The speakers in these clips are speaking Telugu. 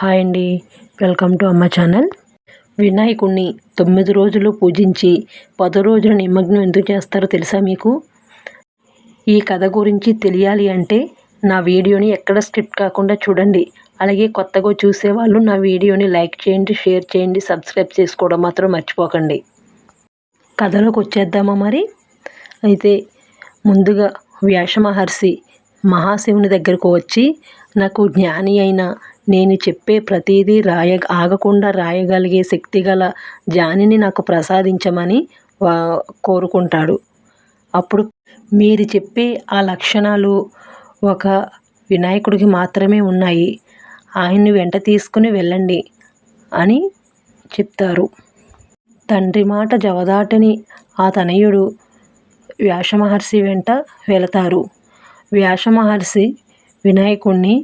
హాయ్ అండి. Welcome to Amma channel. వినాయకుడిని తొమ్మిది రోజులు పూజించి పదో రోజున నిమగ్నం ఎందుకు చేస్తారో తెలుసా మీకు? ఈ కథ గురించి తెలియాలి అంటే నా వీడియోని ఎక్కడ స్కిప్ కాకుండా చూడండి. అలాగే కొత్తగా చూసేవాళ్ళు నా వీడియోని లైక్ చేయండి షేర్ చేయండి సబ్స్క్రైబ్ చేసుకోవడం మాత్రం మర్చిపోకండి. కథలోకి వచ్చేద్దామా మరి? అయితే ముందుగా వ్యాస మహర్షి మహాశివుని దగ్గరకు వచ్చి నాకు జ్ఞాని అయిన నేను చెప్పే ప్రతిదీ రాయ ఆగకుండా రాయగలిగే శక్తి గల నాకు ప్రసాదించమని వా కోరుకుంటాడు. అప్పుడు మీరు చెప్పే ఆ లక్షణాలు ఒక వినాయకుడికి మాత్రమే ఉన్నాయి. ఆయన్ని వెంట తీసుకుని వెళ్ళండి అని చెప్తారు. తండ్రి మాట జవదాటని ఆ తనయుడు వ్యాసమహర్షి వెంట వెళతారు. వ్యాసమహర్షి వినాయకుణ్ణి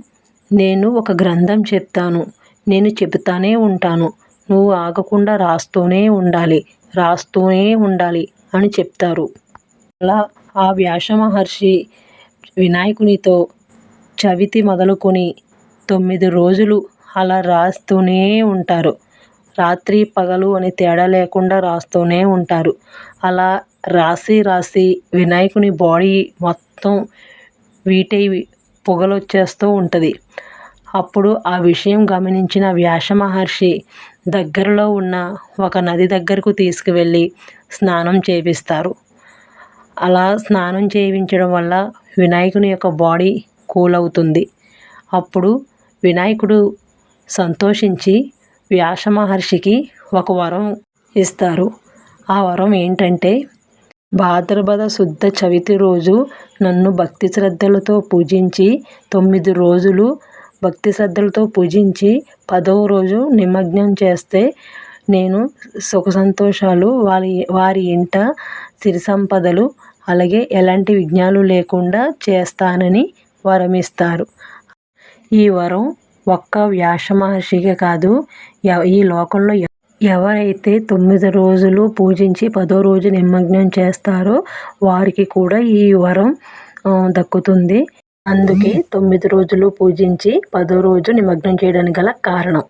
నేను ఒక గ్రంథం చెప్తాను. నేను చెబుతానే ఉంటాను. నువ్వు ఆగకుండా రాస్తూనే ఉండాలి. రాస్తూనే ఉండాలి అని చెప్తారు. అలా ఆ వ్యాస మహర్షి వినాయకునితో చవితి మొదలుకొని తొమ్మిది రోజులు అలా రాస్తూనే ఉంటారు. రాత్రి పగలు అని తేడా లేకుండా రాస్తూనే ఉంటారు. అలా రాసి రాసి వినాయకుని బాడీ మొత్తం వీటై పొగలొచ్చేస్తూ ఉంటుంది. అప్పుడు ఆ విషయం గమనించిన వ్యాస మహర్షి దగ్గరలో ఉన్న ఒక నది దగ్గరకు తీసుకువెళ్ళి స్నానం చేపిస్తారు. అలా స్నానం చేయించడం వల్ల వినాయకుని యొక్క బాడీ కూల్ అవుతుంది అప్పుడు వినాయకుడు సంతోషించి వ్యాస మహర్షికి ఒక వరం ఇస్తారు. ఆ వరం ఏంటంటే భాద్రపద శుద్ధ చవితి రోజు నన్ను భక్తి శ్రద్ధలతో పూజించి తొమ్మిది రోజులు భక్తి శ్రద్ధలతో పూజించి పదవ రోజు నిమగ్నం చేస్తే నేను సుఖ సంతోషాలు వారి వారి ఇంట సిరి సంపదలు అలాగే ఎలాంటి విఘ్నాలు లేకుండా చేస్తానని వరమిస్తారు. ఈ వరం ఒక్క వ్యాస మహర్షికే కాదు ఈ లోకంలో ఎవరైతే తొమ్మిది రోజులు పూజించి పదో రోజు నిమగ్నం చేస్తారో వారికి కూడా ఈ వరం దక్కుతుంది. అందుకే తొమ్మిది రోజులు పూజించి పదో రోజు నిమగ్నం చేయడానికి గల కారణం.